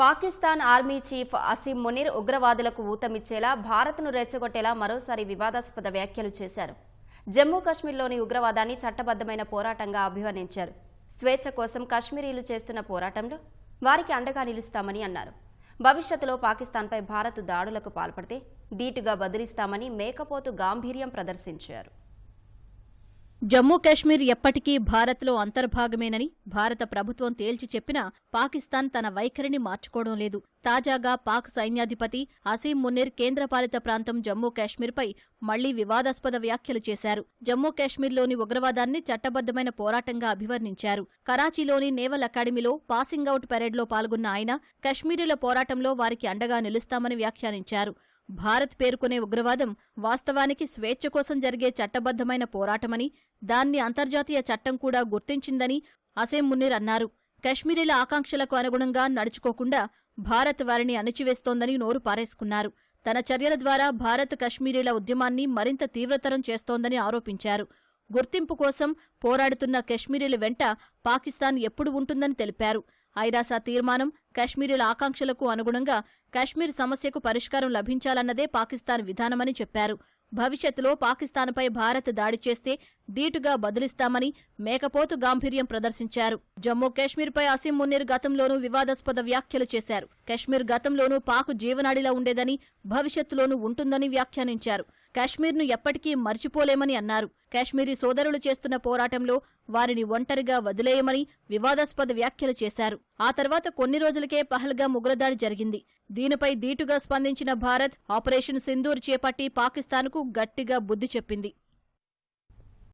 Pakistan army chief Asim Munir ఉగ్రవాదులకు ఊతమిచ్చేలా భారత్ను రెచ్చగొట్టేలా మరోసారి వివాదాస్పద వ్యాఖ్యలు చేశారు. జమ్మూ కాశ్మీర్లోని ఉగ్రవాదాన్ని చట్టబద్దమైన పోరాటంగా అభివర్ణించారు. స్వేచ్ఛ కోసం కాశ్మీరీలు చేస్తున్న పోరాటంలో వారికి అండగా నిలుస్తామని అన్నారు. భవిష్యత్తులో పాకిస్తాన్పై భారత్ దాడులకు పాల్పడితే ధీటుగా బదిలిస్తామని మేకపోతు గాంభీర్యం ప్రదర్శించారు. జమ్మూ కాశ్మీర్ ఎప్పటికీ భారత్లో అంతర్భాగమేనని భారత ప్రభుత్వం తేల్చి చెప్పినా పాకిస్తాన్ తన వైఖరిని మార్చుకోవడం లేదు. తాజాగా పాక్ సైన్యాధిపతి అసీం మున్నీర్ కేంద్రపాలిత ప్రాంతం జమ్మూ కాశ్మీర్పై మళ్ళీ వివాదాస్పద వ్యాఖ్యలు చేశారు. జమ్మూ కాశ్మీర్లోని ఉగ్రవాదాన్ని చట్టబద్దమైన పోరాటంగా అభివర్ణించారు. కరాచీలోని నేవల్ అకాడమీలో పాసింగ్ అవుట్ పెరేడ్లో పాల్గొన్న ఆయన కశ్మీరీల పోరాటంలో వారికి అండగా నిలుస్తామని వ్యాఖ్యానించారు. భారత్ పేర్కొనే ఉగ్రవాదం వాస్తవానికి స్వేచ్ఛ కోసం జరిగే చట్టబద్దమైన పోరాటమని దాన్ని అంతర్జాతీయ చట్టం కూడా గుర్తించిందని అసేం మున్నీర్ అన్నారు. కశ్మీరీల ఆకాంక్షలకు అనుగుణంగా నడుచుకోకుండా భారత్ వారిని అణిచివేస్తోందని నోరు పారేసుకున్నారు. తన చర్యల ద్వారా భారత్ కశ్మీరీల ఉద్యమాన్ని మరింత తీవ్రతరం చేస్తోందని ఆరోపించారు. గుర్తింపు కోసం పోరాడుతున్న కశ్మీరీల వెంట పాకిస్తాన్ ఎప్పుడు ఉంటుందని తెలిపారు. ఐరాస తీర్మానం కశ్మీరీల ఆకాంక్షలకు అనుగుణంగా కశ్మీర్ సమస్యకు పరిష్కారం లభించాలన్నదే పాకిస్తాన్ విధానమని చెప్పారు. భవిష్యత్తులో పాకిస్తాన్పై భారత్ దాడి చేస్తే ధీటుగా బదులిస్తామని మేకపోతు గాంభీర్యం ప్రదర్శించారు. జమ్మూ కాశ్మీర్పై అసీం మున్నీర్ గతంలోనూ వివాదాస్పద వ్యాఖ్యలు చేశారు. కశ్మీర్ గతంలోనూ పాక్ జీవనాడిలా ఉండేదని భవిష్యత్తులోనూ ఉంటుందని వ్యాఖ్యానించారు. కాశ్మీర్ను ఎప్పటికీ మర్చిపోలేమని అన్నారు. కాశ్మీరీ సోదరులు చేస్తున్న పోరాటంలో వారిని ఒంటరిగా వదిలేయమని వివాదాస్పద వ్యాఖ్యలు చేశారు. ఆ తర్వాత కొన్ని రోజులకే పహల్గా ఉగ్రదాడి జరిగింది. దీనిపై ధీటుగా స్పందించిన భారత్ ఆపరేషన్ సింధూర్ చేపట్టి పాకిస్తాన్కు గట్టిగా బుద్ధి చెప్పింది.